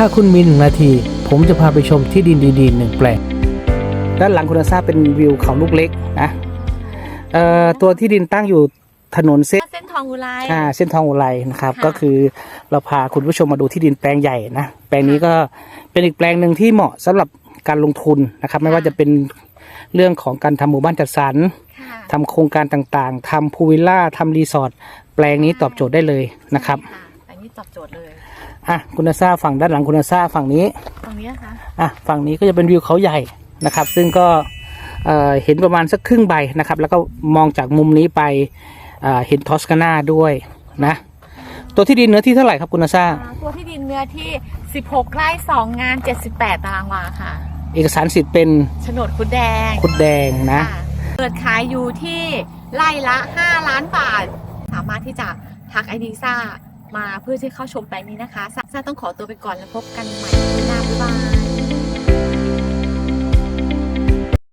ถ้าคุณมีหนึ่งนาที ผมจะพาไปชมที่ดินดีๆหนึ่งแปลง ด้านหลังคุณอาซาเป็นวิวเขาลูกเล็กนะเอ่อตัวที่ดินตั้งอยู่ถนนเส้นเส้นทองอุไรอ่าเส้นทองอุไรนะครับค่ะก็คือเราพาคุณผู้ชมมาดูที่ดินแปลงใหญ่นะแปลงนี้ก็เป็นอีกแปลงหนึ่งที่เหมาะสำหรับการลงทุนนะครับ ไม่ว่าจะเป็นเรื่องของการทำหมู่บ้านจัดสรรค่ะทำโครงการต่างๆทำพูลวิลล่าทำรีสอร์ทแปลงนี้ตอบโจทย์ได้เลยนะครับ ใช่ค่ะอันนี้ตอบโจทย์เลยอะคุณอาซาฝั่งด้านหลังคุณอาซาฝั่งนี้ตรงนี้นะคะอะฝั่งนี้ก็จะเป็นวิวเขาใหญ่นะครับ ซึ่งก็เอ่อเห็นประมาณสักครึ่งใบนะครับ แล้วก็มองจากมุมนี้ไปเอ่อเห็นทอสกานาด้วยนะตัวที่ดินเนื้อที่เท่าไหร่ครับคุณอาซาอ่าตัวที่ดินเนื้อที่ 16 ไร่ 2 งาน 78 ตารางวาค่ะเอกสารสิทธิ์เป็นโฉนดคุดแดงคุดแดงนะ ค่ะเปิดขายอยู่ที่ไร่ละ 5 ล้านบาท สามารถที่จะทักไอดีซ่า มาเพื่อที่เข้าชมแปลงนี้นะคะซ่าซ่าต้องขอตัวไปก่อนแล้วพบกันใหม่ที่หน้าบ๊ายบาย